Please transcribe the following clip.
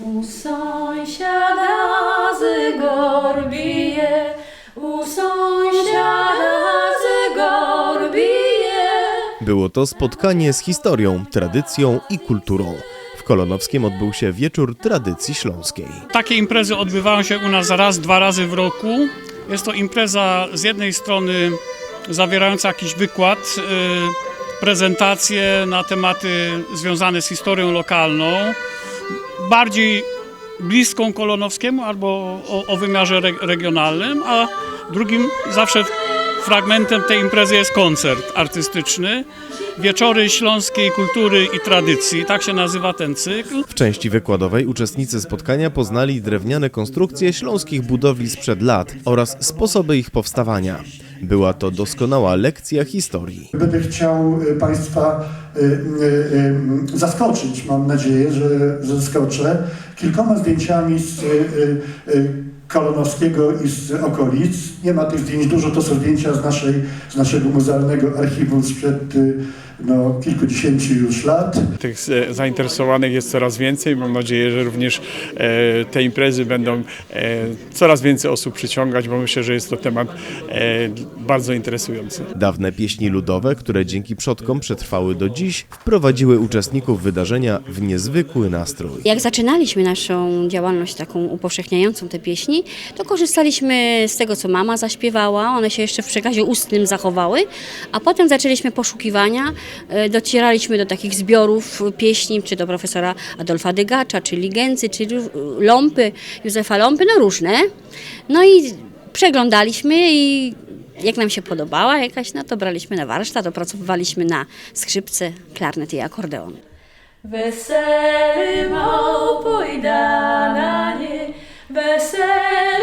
U sąsiada z gor bije, u sąsiada z gor bije. Było to spotkanie z historią, tradycją i kulturą. W Kolonowskiem odbył się wieczór tradycji śląskiej. Takie imprezy odbywają się u nas raz, dwa razy w roku. Jest to impreza z jednej strony zawierająca jakiś wykład, y, prezentacje na tematy związane z historią lokalną, bardziej bliską Kolonowskiemu albo o, o wymiarze re, regionalnym, a drugim zawsze fragmentem tej imprezy jest koncert artystyczny. Wieczory śląskiej kultury i tradycji, tak się nazywa ten cykl. W części wykładowej uczestnicy spotkania poznali drewniane konstrukcje śląskich budowli sprzed lat oraz sposoby ich powstawania. Była to doskonała lekcja historii. Będę chciał y, Państwa y, y, zaskoczyć, mam nadzieję, że, zaskoczę, kilkoma zdjęciami z Kolonowskiego i z okolic. Nie ma tych zdjęć dużo, to są zdjęcia z, naszej, z naszego muzealnego archiwum sprzed y, no, kilkudziesięciu już lat. Tych e, zainteresowanych jest coraz więcej. Mam nadzieję, że również e, te imprezy będą e, coraz więcej osób przyciągać, bo myślę, że jest to temat e, bardzo interesujący. Dawne pieśni ludowe, które dzięki przodkom przetrwały do dziś, wprowadziły uczestników wydarzenia w niezwykły nastrój. Jak zaczynaliśmy naszą działalność taką upowszechniającą te pieśni, to korzystaliśmy z tego, co mama zaśpiewała, one się jeszcze w przekazie ustnym zachowały, a potem zaczęliśmy poszukiwania, e, docieraliśmy do takich zbiorów pieśni, czy do profesora Adolfa Dygacza, czy Ligency, czy Ląpy, Józefa Ląpy, no różne. No i przeglądaliśmy i jak nam się podobała jakaś, no to braliśmy na warsztat, opracowywaliśmy na skrzypce, klarnet i akordeon. Wesele małpoj Blessed